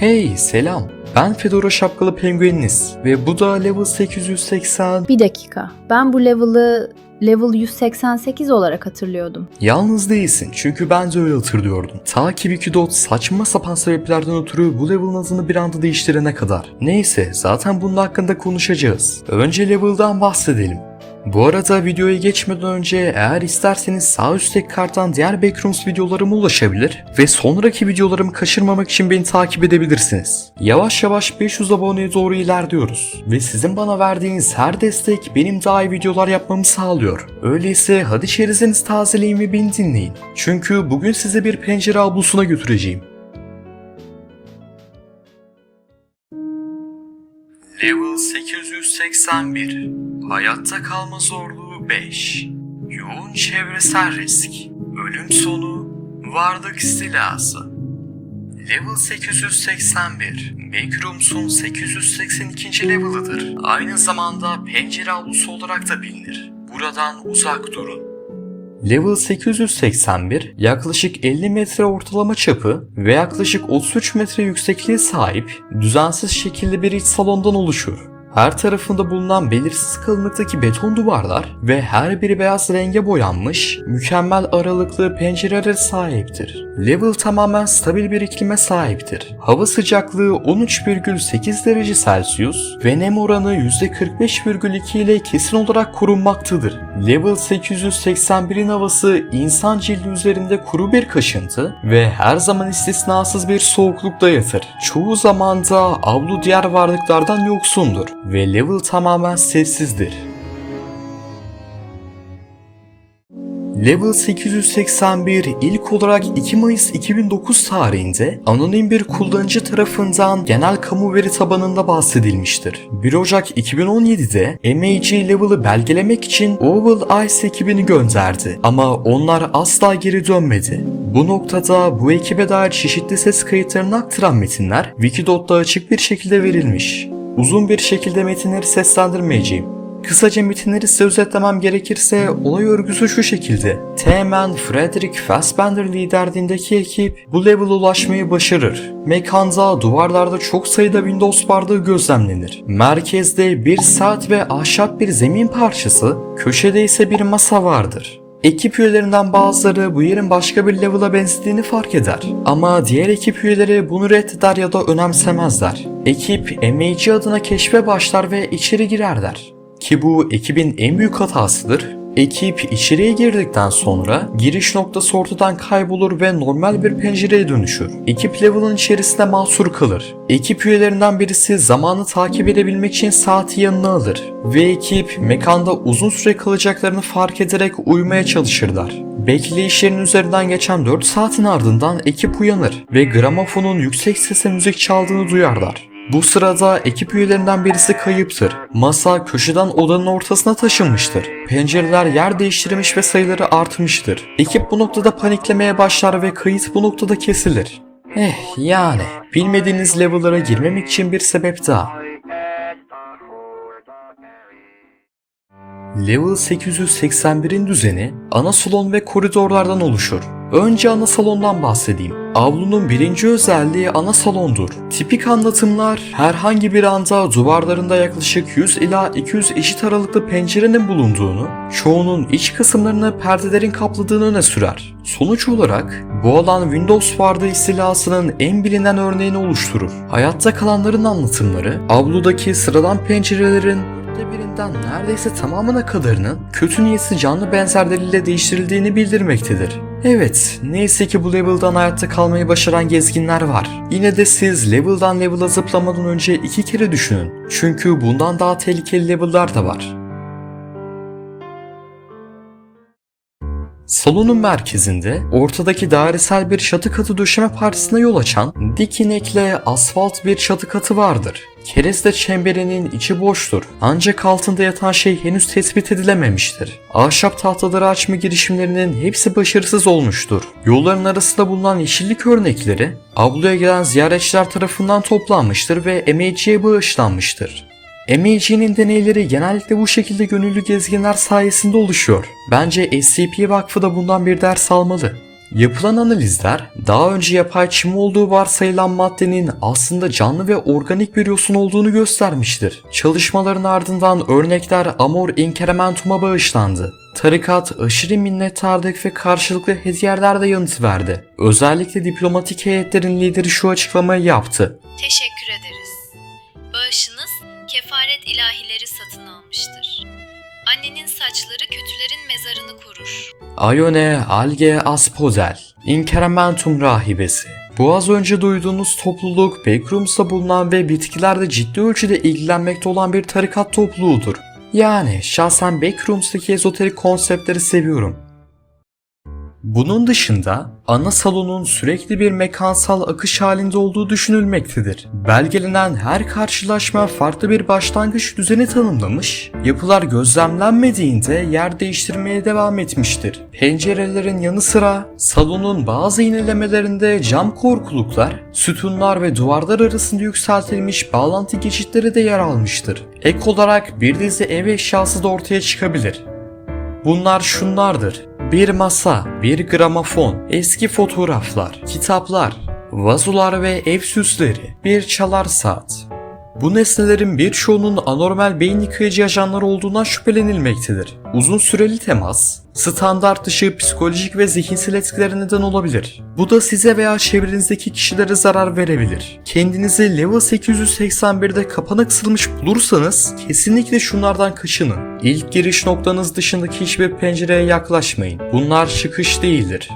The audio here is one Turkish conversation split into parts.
Hey selam. Ben Fedora şapkalı pengueniniz ve bu da level 880. Bir dakika. Ben bu level'ı level 188 olarak hatırlıyordum. Yalnız değilsin çünkü ben de öyle hatırlıyordum. Ta ki Wikidot saçma sapan sebeplerden ötürü bu level'ın adını bir anda değiştirene kadar. Neyse zaten bunun hakkında konuşacağız. Önce level'dan bahsedelim. Bu arada videoya geçmeden önce eğer isterseniz sağ üstteki karttan diğer Backrooms videolarıma ulaşabilir ve sonraki videolarımı kaçırmamak için beni takip edebilirsiniz. Yavaş yavaş 500 aboneye doğru ilerliyoruz ve sizin bana verdiğiniz her destek benim daha iyi videolar yapmamı sağlıyor. Öyleyse hadi çerezenizi tazeleyin ve beni dinleyin. Çünkü bugün size bir pencere ablusuna götüreceğim. Level 881 Hayatta kalma zorluğu 5 Yoğun çevresel risk Ölüm sonu Varlık istilası Level 881 Backrooms'un 882. level'ıdır. Aynı zamanda pencere avlusu olarak da bilinir. Buradan uzak durun. Level 881 yaklaşık 50 metre ortalama çapı ve yaklaşık 33 metre yüksekliğe sahip düzensiz şekilli bir iç salondan oluşur. Her tarafında bulunan belirsiz kalınlıktaki beton duvarlar ve her biri beyaz renge boyanmış, mükemmel aralıklı pencerelere sahiptir. Level tamamen stabil bir iklime sahiptir. Hava sıcaklığı 13,8 derece Celsius ve nem oranı %45,2 ile kesin olarak korunmaktadır. Level 881'in havası insan cildi üzerinde kuru bir kaşıntı ve her zaman istisnasız bir soğuklukta yatır. Çoğu zaman da avlu diğer varlıklardan yoksundur ve level tamamen sessizdir. Level 881 ilk olarak 2 Mayıs 2009 tarihinde anonim bir kullanıcı tarafından genel kamu veri tabanında bahsedilmiştir. 1 Ocak 2017'de MAG Level'ı belgelemek için Oval Eyes ekibini gönderdi ama onlar asla geri dönmedi. Bu noktada bu ekibe dair çeşitli ses kayıtlarını aktaran metinler Wikidot'ta açık bir şekilde verilmiş. Uzun bir şekilde metinleri seslendirmeyeceğim. Kısaca metinleri size özetlemem gerekirse olay örgüsü şu şekilde. Teğmen Frederick Fassbender liderliğindeki ekip bu level'a ulaşmayı başarır. Mekanda duvarlarda çok sayıda Windows bardağı gözlemlenir. Merkezde bir saat ve ahşap bir zemin parçası, köşede ise bir masa vardır. Ekip üyelerinden bazıları bu yerin başka bir level'a benzediğini fark eder. Ama diğer ekip üyeleri bunu reddeder ya da önemsemezler. Ekip MAG adına keşfe başlar ve içeri girerler. Ki bu ekibin en büyük hatasıdır. Ekip içeriye girdikten sonra giriş noktası ortadan kaybolur ve normal bir pencereye dönüşür. Ekip level'ın içerisinde mahsur kalır. Ekip üyelerinden birisi zamanı takip edebilmek için saati yanına alır. Ve ekip mekanda uzun süre kalacaklarını fark ederek uyumaya çalışırlar. Bekleyişlerin üzerinden geçen 4 saatin ardından ekip uyanır ve gramofonun yüksek sesle müzik çaldığını duyarlar. Bu sırada ekip üyelerinden birisi kayıptır. Masa köşeden odanın ortasına taşınmıştır. Pencereler yer değiştirmiş ve sayıları artmıştır. Ekip bu noktada paniklemeye başlar ve kayıt bu noktada kesilir. Eh yani bilmediğiniz level'lara girmemek için bir sebep daha. Level 881'in düzeni ana salon ve koridorlardan oluşur. Önce ana salondan bahsedeyim. Avlunun birinci özelliği ana salondur. Tipik anlatımlar herhangi bir anda duvarlarında yaklaşık 100 ila 200 eşit aralıklı pencerenin bulunduğunu, çoğunun iç kısımlarını perdelerin kapladığını öne sürer. Sonuç olarak bu alan Windows vardı istilasının en bilinen örneğini oluşturur. Hayatta kalanların anlatımları, avludaki sıradan pencerelerin Yüzde birinden neredeyse tamamına kadarının kötü niyetli canlı benzerleriyle değiştirildiğini bildirmektedir. Evet, neyse ki bu level'dan hayatta kalmayı başaran gezginler var. Yine de siz level'dan level'a zıplamadan önce iki kere düşünün. Çünkü bundan daha tehlikeli level'lar da var. Salonun merkezinde ortadaki dairesel bir çatı katı döşeme parçasına yol açan dik inekle asfalt bir çatı katı vardır. Kereste çemberinin içi boştur ancak altında yatan şey henüz tespit edilememiştir. Ahşap tahtaları açma girişimlerinin hepsi başarısız olmuştur. Yolların arasında bulunan yeşillik örnekleri avluya gelen ziyaretçiler tarafından toplanmıştır ve MAG'ye bağışlanmıştır. MAG'nin deneyleri genellikle bu şekilde gönüllü gezginler sayesinde oluşuyor. Bence SCP Vakfı da bundan bir ders almalı. Yapılan analizler daha önce yapay çim olduğu varsayılan maddenin aslında canlı ve organik bir yosun olduğunu göstermiştir. Çalışmaların ardından örnekler Amor Incrementum'a bağışlandı. Tarikat aşırı minnettarlık ve karşılıklı hediyelerle yanıt verdi. Özellikle diplomatik heyetlerin lideri şu açıklamayı yaptı. Teşekkür ederiz. Bağışınız kefaret ilahileri satın almıştır. Annenin saçları kötülerin mezarını korur. Ione Alge Aspodel, Incrementum rahibesi. Bu az önce duyduğunuz topluluk Backrooms'ta bulunan ve bitkilerle ciddi ölçüde ilgilenmekte olan bir tarikat topluluğudur. Yani şahsen Backrooms'taki ezoterik konseptleri seviyorum. Bunun dışında ana salonun sürekli bir mekansal akış halinde olduğu düşünülmektedir. Belgelenen her karşılaşma farklı bir başlangıç düzeni tanımlamış, yapılar gözlemlenmediğinde yer değiştirmeye devam etmiştir. Pencerelerin yanı sıra salonun bazı inelemelerinde cam korkuluklar, sütunlar ve duvarlar arasında yükseltilmiş bağlantı geçitleri de yer almıştır. Ek olarak bir dizi ev eşyası da ortaya çıkabilir. Bunlar şunlardır. Bir masa, bir gramofon, eski fotoğraflar, kitaplar, vazolar ve ev süsleri, bir çalar saat. Bu nesnelerin birçoğunun anormal beyin yıkayıcı ajanlar olduğundan şüphelenilmektedir. Uzun süreli temas, standart dışı psikolojik ve zihinsel etkilere neden olabilir. Bu da size veya çevrenizdeki kişilere zarar verebilir. Kendinizi level 881'de kapana kısılmış bulursanız kesinlikle şunlardan kaçının. İlk giriş noktanız dışındaki hiçbir pencereye yaklaşmayın. Bunlar çıkış değildir.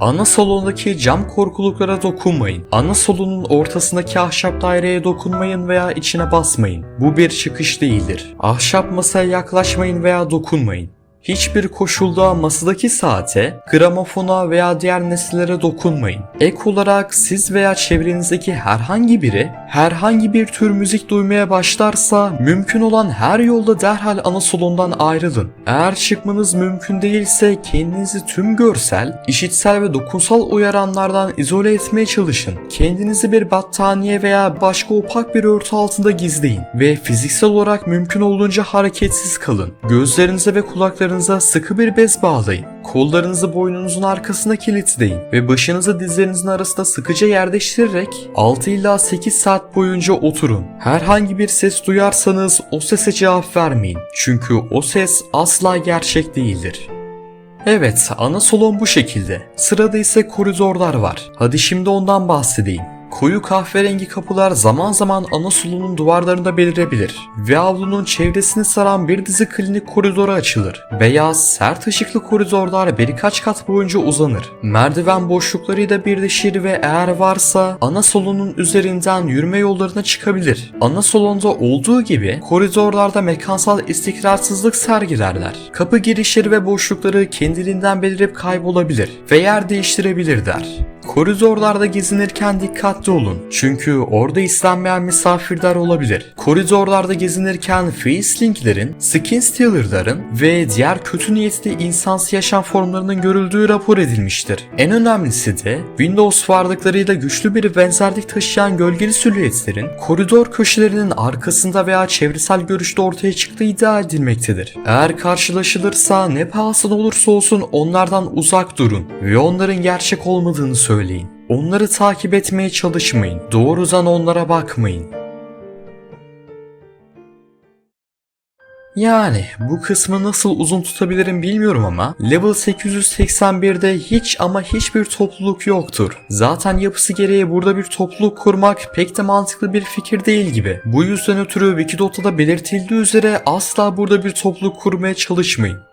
Ana salondaki cam korkuluklara dokunmayın. Ana salonun ortasındaki ahşap daireye dokunmayın veya içine basmayın. Bu bir çıkış değildir. Ahşap masaya yaklaşmayın veya dokunmayın. Hiçbir koşulda masadaki saate, gramofona veya diğer nesnelere dokunmayın. Ek olarak siz veya çevrenizdeki herhangi biri herhangi bir tür müzik duymaya başlarsa mümkün olan her yolda derhal ana salondan ayrılın. Eğer çıkmanız mümkün değilse kendinizi tüm görsel, işitsel ve dokunsal uyaranlardan izole etmeye çalışın. Kendinizi bir battaniye veya başka opak bir örtü altında gizleyin ve fiziksel olarak mümkün olduğunca hareketsiz kalın. Gözlerinize ve kulaklarınıza sıkı bir bez bağlayın. Kollarınızı boynunuzun arkasına kilitleyin ve başınızı dizlerinizin arasında sıkıca yerleştirerek 6 ila 8 saat boyunca oturun. Herhangi bir ses duyarsanız o sese cevap vermeyin. Çünkü o ses asla gerçek değildir. Evet, ana salon bu şekilde. Sırada ise koridorlar var. Hadi şimdi ondan bahsedeyim. Koyu kahverengi kapılar zaman zaman ana salonun duvarlarında belirebilir ve avlunun çevresini saran bir dizi klinik koridoru açılır. Beyaz, sert ışıklı koridorlar birkaç kat boyunca uzanır. Merdiven boşluklarıyla birleşir ve eğer varsa ana salonun üzerinden yürüme yollarına çıkabilir. Ana salonda olduğu gibi koridorlarda mekansal istikrarsızlık sergilerler. Kapı girişleri ve boşlukları kendiliğinden belirip kaybolabilir ve yer değiştirebilirler. Koridorlarda gezinirken dikkatli olun. Çünkü orada istenmeyen misafirler olabilir. Koridorlarda gezinirken Facelink'lerin, Skin Stealer'ların ve diğer kötü niyetli insansı yaşam formlarının görüldüğü rapor edilmiştir. En önemlisi de Windows varlıklarıyla güçlü bir benzerlik taşıyan gölgeli silüetlerin koridor köşelerinin arkasında veya çevresel görüşte ortaya çıktığı iddia edilmektedir. Eğer karşılaşılırsa ne pahasına olursa olsun onlardan uzak durun ve onların gerçek olmadığını söyleyin. Onları takip etmeye çalışmayın. Doğrudan onlara bakmayın. Yani bu kısmı nasıl uzun tutabilirim bilmiyorum ama level 881'de hiç ama hiçbir topluluk yoktur. Zaten yapısı gereği burada bir topluluk kurmak pek de mantıklı bir fikir değil gibi. Bu yüzden ötürü Wikidota'da belirtildiği üzere asla burada bir topluluk kurmaya çalışmayın.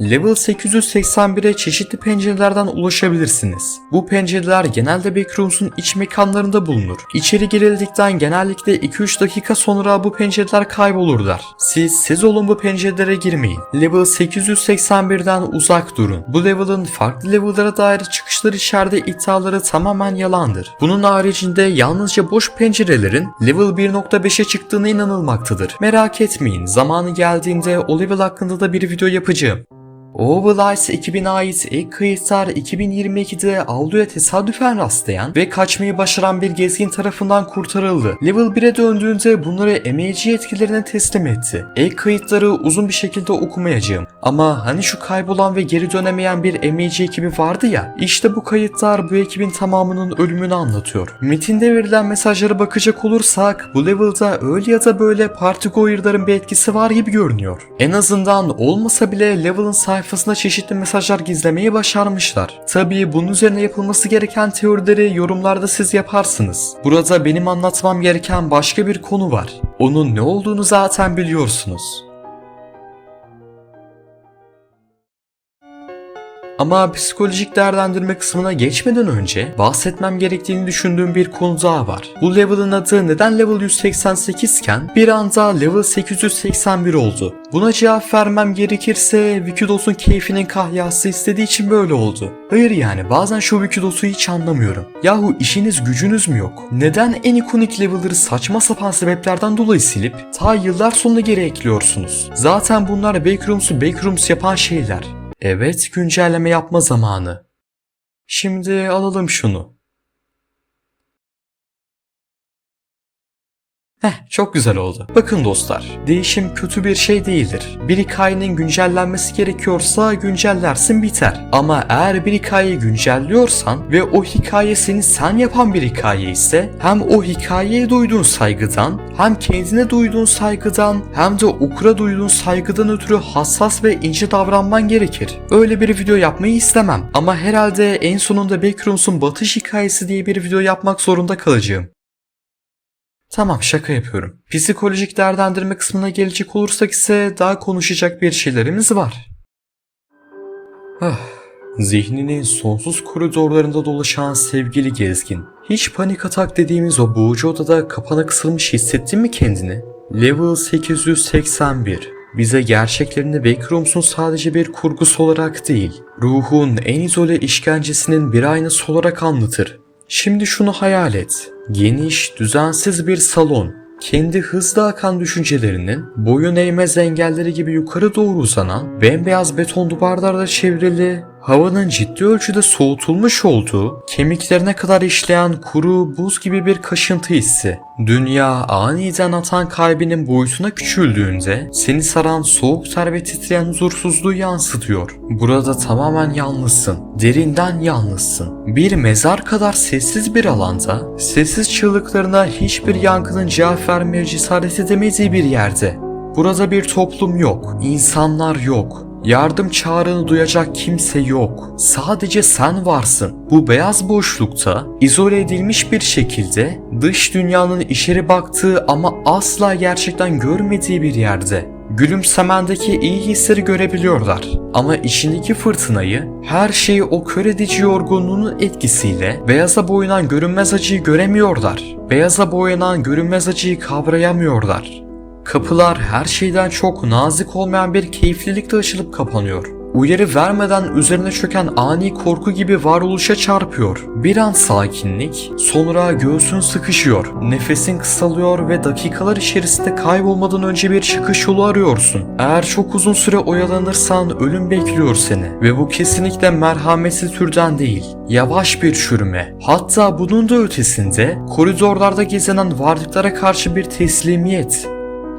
Level 881'e çeşitli pencerelerden ulaşabilirsiniz. Bu pencereler genelde Backrooms'un iç mekanlarında bulunur. İçeri girildikten genellikle 2-3 dakika sonra bu pencereler kaybolurlar. Siz siz olun bu pencerelere girmeyin. Level 881'den uzak durun. Bu level'ın farklı level'lara dair çıkışlar içeride iddiaları tamamen yalandır. Bunun haricinde yalnızca boş pencerelerin level 1.5'e çıktığına inanılmaktadır. Merak etmeyin zamanı geldiğinde o level hakkında da bir video yapacağım. Oval Eyes ekibine ait ilk kayıtlar 2022'de avluya tesadüfen rastlayan ve kaçmayı başaran bir gezgin tarafından kurtarıldı. Level 1'e döndüğünde bunları MAG etkilerine teslim etti. İlk kayıtları uzun bir şekilde okumayacağım. Ama hani şu kaybolan ve geri dönemeyen bir MAG ekibi vardı ya, işte bu kayıtlar bu ekibin tamamının ölümünü anlatıyor. Metinde verilen mesajlara bakacak olursak bu level'da öyle ya da böyle parti goyer'ların bir etkisi var gibi görünüyor. En azından olmasa bile level'ın sayfasında çeşitli mesajlar gizlemeyi başarmışlar. Tabii bunun üzerine yapılması gereken teorileri yorumlarda siz yaparsınız. Burada benim anlatmam gereken başka bir konu var. Onun ne olduğunu zaten biliyorsunuz. Ama psikolojik değerlendirme kısmına geçmeden önce bahsetmem gerektiğini düşündüğüm bir konu daha var. Bu level'ın adı neden level 188 iken bir anda level 881 oldu. Buna cevap vermem gerekirse Wikidos'un keyfinin kahyası istediği için böyle oldu. Hayır yani bazen şu Wikidos'u hiç anlamıyorum. Yahu işiniz gücünüz mü yok? Neden en ikonik level'ları saçma sapan sebeplerden dolayı silip ta yıllar sonuna geri ekliyorsunuz? Zaten bunlar Backrooms'u Backrooms yapan şeyler. Evet, güncelleme yapma zamanı. Şimdi alalım şunu. Heh, çok güzel oldu. Bakın dostlar, değişim kötü bir şey değildir. Bir hikayenin güncellenmesi gerekiyorsa güncellersin biter. Ama eğer bir hikayeyi güncelliyorsan ve o hikaye seni sen yapan bir hikaye ise hem o hikayeye duyduğun saygıdan, hem kendine duyduğun saygıdan, hem de okura duyduğun saygıdan ötürü hassas ve ince davranman gerekir. Öyle bir video yapmayı istemem. Ama herhalde en sonunda Backrooms'un batış hikayesi diye bir video yapmak zorunda kalacağım. Tamam şaka yapıyorum. Psikolojik değerlendirme kısmına gelecek olursak ise daha konuşacak bir şeylerimiz var. Ah, zihninin sonsuz koridorlarında dolaşan sevgili gezgin. Hiç panik atak dediğimiz o boğucu odada kapana kısılmış hissettin mi kendini? Level 881 bize gerçeklerini Backrooms'un sadece bir kurgusu olarak değil, ruhun en izole işkencesinin bir aynası olarak anlatır. Şimdi şunu hayal et. Geniş, düzensiz bir salon. Kendi hızla akan düşüncelerinin boyun eğmez engelleri gibi yukarı doğru uzanan bembeyaz beton duvarlarla çevrili, havanın ciddi ölçüde soğutulmuş olduğu, kemiklerine kadar işleyen kuru buz gibi bir kaşıntı hissi. Dünya aniden atan kalbinin boyutuna küçüldüğünde seni saran soğuk ter ve titreyen huzursuzluğu yansıtıyor. Burada tamamen yalnızsın, derinden yalnızsın. Bir mezar kadar sessiz bir alanda, sessiz çığlıklarına hiçbir yankının cevap vermeye cesaret edemediği bir yerde. Burada bir toplum yok, insanlar yok. Yardım çağrını duyacak kimse yok. Sadece sen varsın. Bu beyaz boşlukta izole edilmiş bir şekilde dış dünyanın içeri baktığı ama asla gerçekten görmediği bir yerde. Gülümsemendeki iyi hisleri görebiliyorlar. Ama içindeki fırtınayı, her şeyi o kör edici yorgunluğunun etkisiyle beyaza boyanan görünmez acıyı göremiyorlar. Beyaza boyanan görünmez acıyı kavrayamıyorlar. Kapılar her şeyden çok nazik olmayan bir keyiflilikle açılıp kapanıyor. Uyarı vermeden üzerine çöken ani korku gibi varoluşa çarpıyor. Bir an sakinlik, sonra göğsün sıkışıyor, nefesin kısalıyor ve dakikalar içerisinde kaybolmadan önce bir çıkış yolu arıyorsun. Eğer çok uzun süre oyalanırsan ölüm bekliyor seni ve bu kesinlikle merhametli türden değil. Yavaş bir çürüme. Hatta bunun da ötesinde koridorlarda gezenen varlıklara karşı bir teslimiyet.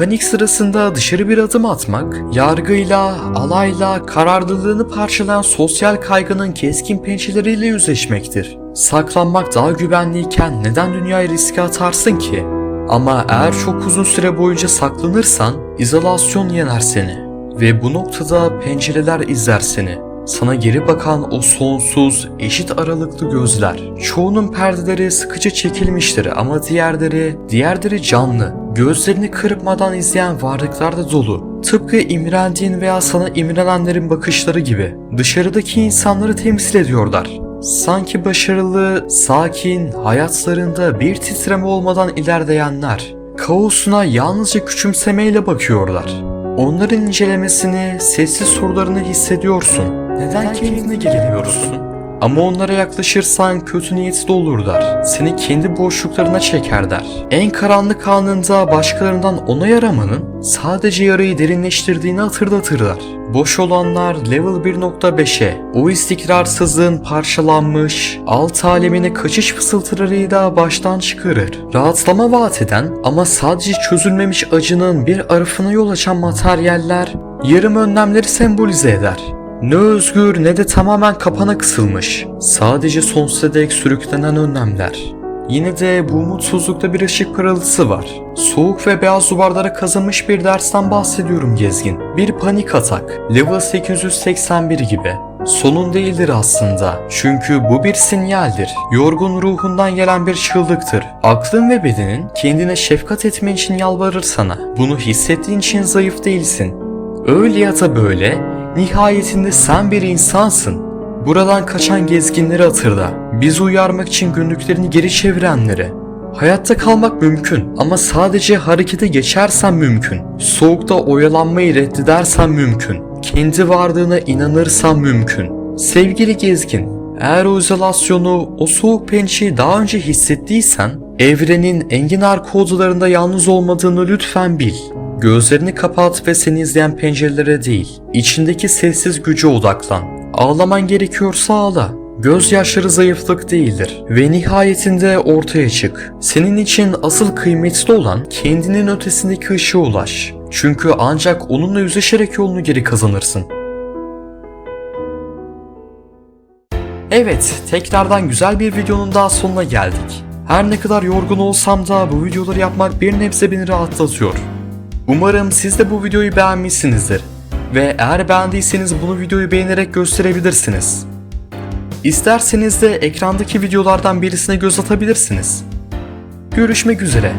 Panik sırasında dışarı bir adım atmak, yargıyla, alayla, kararlılığını parçalayan sosyal kaygının keskin pençeleriyle yüzleşmektir. Saklanmak daha güvenliyken neden dünyayı riske atarsın ki? Ama eğer çok uzun süre boyunca saklanırsan, izolasyon yener seni. Ve bu noktada pencereler izler seni. Sana geri bakan o sonsuz, eşit aralıklı gözler. Çoğunun perdeleri sıkıca çekilmiştir ama diğerleri, diğerleri canlı. Gözlerini kırpmadan izleyen varlıklar da dolu. Tıpkı imrendiğin veya sana imrenenlerin bakışları gibi. Dışarıdaki insanları temsil ediyorlar. Sanki başarılı, sakin, hayatlarında bir titreme olmadan ilerleyenler. Kaosuna yalnızca küçümsemeyle bakıyorlar. Onların incelemesini, sessiz sorularını hissediyorsun. Neden kendine gelemiyorsun? Ama onlara yaklaşırsan kötü niyetli olurlar. Seni kendi boşluklarına çekerler. En karanlık anında başkalarından onay aramanın sadece yarayı derinleştirdiğini hatırlatırlar. Boş olanlar level 1.5'e, o istikrarsızlığın parçalanmış, alt alemine kaçış fısıltılarıyla baştan çıkarır. Rahatlama vaat eden ama sadece çözülmemiş acının bir arafına yol açan materyaller, yarım önlemleri sembolize eder. Ne özgür ne de tamamen kapana kısılmış. Sadece sonsuza dek sürüklenen önlemler. Yine de bu umutsuzlukta bir ışık parıltısı var. Soğuk ve beyaz duvarlara kazınmış bir dersten bahsediyorum gezgin. Bir panik atak. Level 881 gibi. Sonun değildir aslında. Çünkü bu bir sinyaldir. Yorgun ruhundan gelen bir çığlıktır. Aklın ve bedenin kendine şefkat etmen için yalvarır sana. Bunu hissettiğin için zayıf değilsin. Öyle ya da böyle, nihayetinde sen bir insansın. Buradan kaçan gezginleri hatırla. Bizi uyarmak için günlüklerini geri çevirenleri. Hayatta kalmak mümkün ama sadece harekete geçersen mümkün. Soğukta oyalanmayı reddedersen mümkün. Kendi varlığına inanırsan mümkün. Sevgili gezgin, eğer o izolasyonu, o soğuk pençeyi daha önce hissettiysen, evrenin engin arka odalarında yalnız olmadığını lütfen bil. Gözlerini kapat ve seni izleyen pencerelere değil, içindeki sessiz güce odaklan. Ağlaman gerekiyorsa ağla. Gözyaşları zayıflık değildir ve nihayetinde ortaya çık. Senin için asıl kıymetli olan kendinin ötesindeki ışığa ulaş. Çünkü ancak onunla yüzleşerek yolunu geri kazanırsın. Evet, tekrardan güzel bir videonun daha sonuna geldik. Her ne kadar yorgun olsam da bu videoları yapmak bir nebze beni rahatlatıyor. Umarım siz de bu videoyu beğenmişsinizdir. Ve eğer beğendiyseniz bunu videoyu beğenerek gösterebilirsiniz. İsterseniz de ekrandaki videolardan birisine göz atabilirsiniz. Görüşmek üzere.